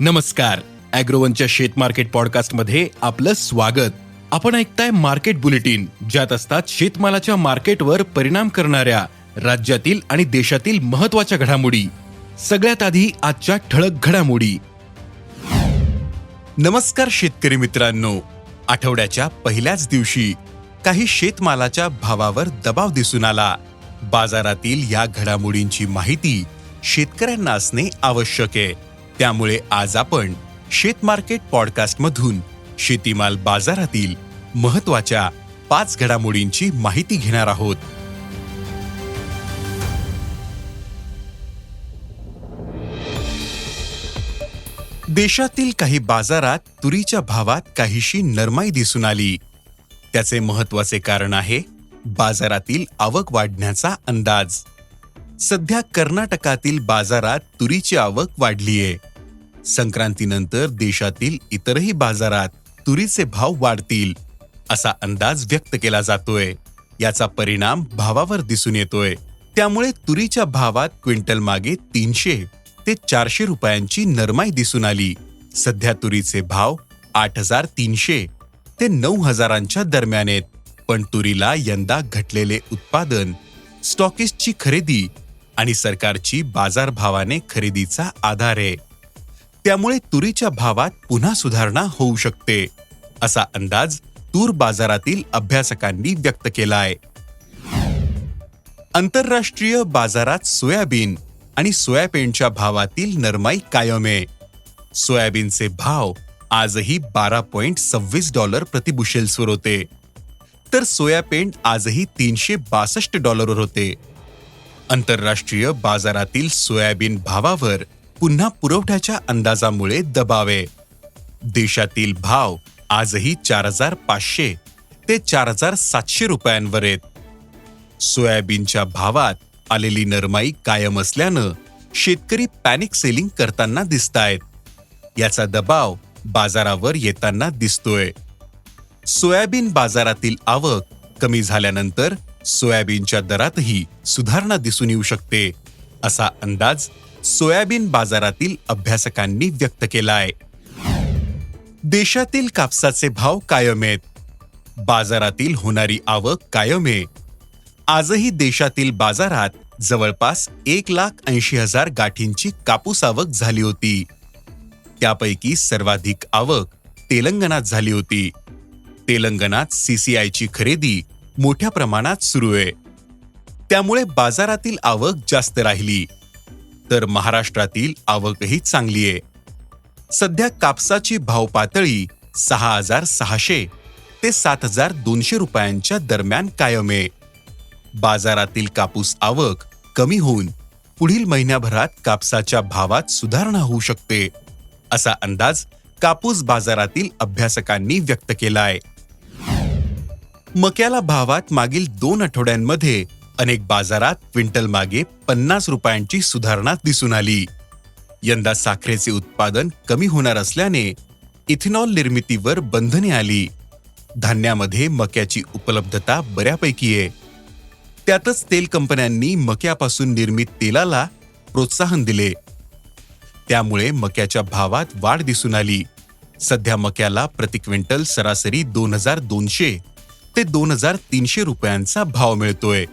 नमस्कार. अॅग्रोवनच्या शेत मार्केट पॉडकास्टमध्ये आपलं स्वागत. आपण ऐकताय मार्केट बुलेटिन ज्यात असतात शेतमालाच्या मार्केटवर परिणाम करणाऱ्या राज्यातील आणि देशातील महत्त्वाच्या घडामोडी. सगळ्यात आधी आजच्या ठळक घडामोडी. नमस्कार शेतकरी मित्रांनो. आठवड्याच्या पहिल्याच दिवशी काही शेतमालाच्या भावावर दबाव दिसून आला. बाजारातील या घडामोडींची माहिती शेतकऱ्यांना असणे आवश्यक आहे. त्यामुळे आज आपण शेत मार्केट पॉडकास्ट मधून शेतीमाल बाजारातील महत्त्वाच्या पाच घडामोडींची माहिती घेणार आहोत. देशातील काही बाजारात तुरीच्या भावात काहीशी नरमाई दिसून आली. त्याचे महत्त्वाचे कारण आहे बाजारातील आवक वाढण्याचा अंदाज. सध्या कर्नाटकातील बाजारात तुरीची आवक वाढलीये. संक्रांतीनंतर देशातील इतरही बाजारात तुरीचे भाव वाढतील असा अंदाज व्यक्त केला जातोय. याचा परिणाम भावावर दिसून येतोय. त्यामुळे तुरीच्या भावात क्विंटल मागे तीनशे ते चारशे रुपयांची नरमाई दिसून आली. सध्या तुरीचे भाव आठ हजार तीनशे ते नऊ हजारांच्या दरम्यान आहेत. पण तुरीला यंदा घटलेले उत्पादन स्टॉकिस्टची खरेदी आणि सरकारची बाजारभावाने खरेदीचा आधार आहे. त्यामुळे तुरीच्या भावात पुन्हा सुधारणा होऊ शकते असा अंदाज तूर बाजारातील अभ्यासकांनी व्यक्त केलाय. आंतरराष्ट्रीय बाजारात सोयाबीन आणि सोयाबीनच्या भावातील नरमाई कायम आहे. सोयाबीनचे भाव आजही बारा पॉइंट सव्वीस डॉलर प्रतिबुशेल्सवर होते. तर सोयाबीन आजही तीनशे बासष्ट डॉलरवर होते. आंतरराष्ट्रीय बाजारातील सोयाबीन भावावर पुन्हा पुरवठ्याच्या अंदाजामुळे दबावे. देशातील भाव आजही चार हजार पाचशे ते चार हजार सातशे रुपयांवर आहेत. सोयाबीनच्या भावात आलेली नरमाई कायम असल्यानं शेतकरी पॅनिक सेलिंग करताना दिसतायत. याचा दबाव बाजारावर येताना दिसतोय. सोयाबीन बाजारातील आवक कमी झाल्यानंतर सोयाबीनच्या दरातही सुधारणा दिसून येऊ शकते असा अंदाज सोयाबीन बाजारातील अभ्यासकांनी व्यक्त केलाय. देशातील कापसाचे भाव कायम आहेत. बाजारातील होणारी आवक कायम आहे. आजही देशातील बाजारात जवळपास एक लाख ऐंशी हजार गाठींची कापूस आवक झाली होती. त्यापैकी सर्वाधिक आवक तेलंगणात झाली होती. तेलंगणात सीसीआयची खरेदी मोठ्या प्रमाणात सुरू आहे. त्यामुळे बाजारातील आवक जास्त राहिली. तर महाराष्ट्रातील आवकही चांगली आहे. सध्या कापसाची भाव पातळी सहा हजार सहाशे ते सात हजार दोनशे रुपयांच्या दरम्यान कायम आहे. बाजारातील कापूस आवक कमी होऊन पुढील महिन्याभरात कापसाच्या भावात सुधारणा होऊ शकते असा अंदाज कापूस बाजारातील अभ्यासकांनी व्यक्त केलाय मक्याला भावात मागील दोन आठवड्यांमध्ये अनेक बाजारात क्विंटल मागे पन्नास रुपयांची सुधारणा दिसून आली. यंदा साखरेचे उत्पादन कमी होणार असल्याने इथेनॉल निर्मितीवर बंधने आली. धान्यामध्ये मक्याची उपलब्धता बऱ्यापैकी आहे. त्यातच तेल कंपन्यांनी मक्यापासून निर्मित तेलाला प्रोत्साहन दिले. त्यामुळे मक्याच्या भावात वाढ दिसून आली. सध्या मक्याला प्रति क्विंटल सरासरी दोन हजार दोनशे ते दोन हजार तीनशे रुपयांचा भाव मिळतोय.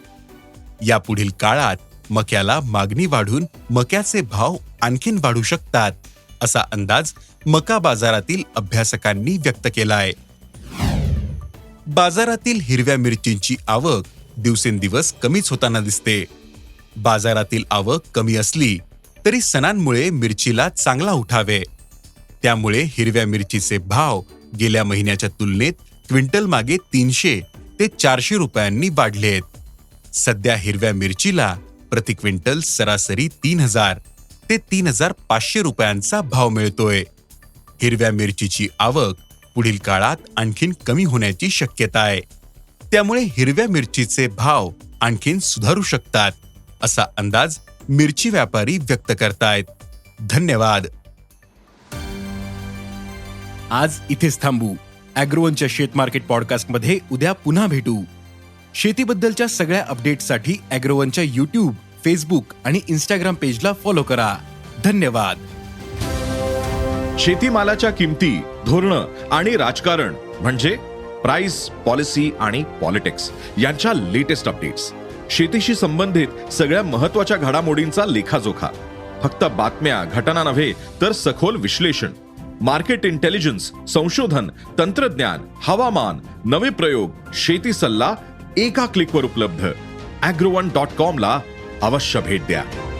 यापुढील काळात मक्याला मागणी वाढून मक्याचे भाव आणखीन वाढू शकतात असा अंदाज मका बाजारातील अभ्यासकांनी व्यक्त केलाय. बाजारातील हिरव्या मिरचींची आवक दिवसेंदिवस कमीच होताना दिसते. बाजारातील आवक कमी असली तरी सणांमुळे मिरचीला चांगला उठावे त्यामुळे हिरव्या मिरचीचे भाव गेल्या महिन्याच्या तुलनेत क्विंटल मागे तीनशे ते चारशे रुपयांनी वाढले आहेत. सध्या हिरव्या मिरचीला प्रति क्विंटल सरासरी तीन हजार ते तीन हजार पाचशे रुपयांचा भाव मिळतोय. हिरव्या मिरचीची आवक पुढील काळात आणखीन कमी होण्याची शक्यता आहे. त्यामुळे हिरव्या मिरचीचे भाव आणखीन सुधारू शकतात असा अंदाज मिरची व्यापारी व्यक्त करतायत. धन्यवाद. आज इथेच थांबू. अॅग्रोवनच्या शेत मार्केट पॉडकास्टमध्ये उद्या पुन्हा भेटू. शेतीबद्दलच्या सगळ्या अपडेट्ससाठी अॅग्रोवनच्या युट्यूब फेसबुक आणि इन्स्टाग्राम पेजला फॉलो करा. धन्यवाद. शेतीमालाच्या किमती धोरणं आणि राजकारण म्हणजे प्राइस पॉलिसी आणि पॉलिटिक्स यांच्या लेटेस्ट अपडेट्स शेतीशी संबंधित सगळ्या महत्त्वाच्या घडामोडींचा लेखाजोखा. फक्त बातम्या घटना नव्हे तर सखोल विश्लेषण. मार्केट इंटेलिजन्स संशोधन, तंत्रज्ञान, हवामान, नवे प्रयोग, शेती सल्ला, एका क्लिकवर उपलब्ध. अॅग्रोवन डॉट कॉम ला अवश्य भेट द्या.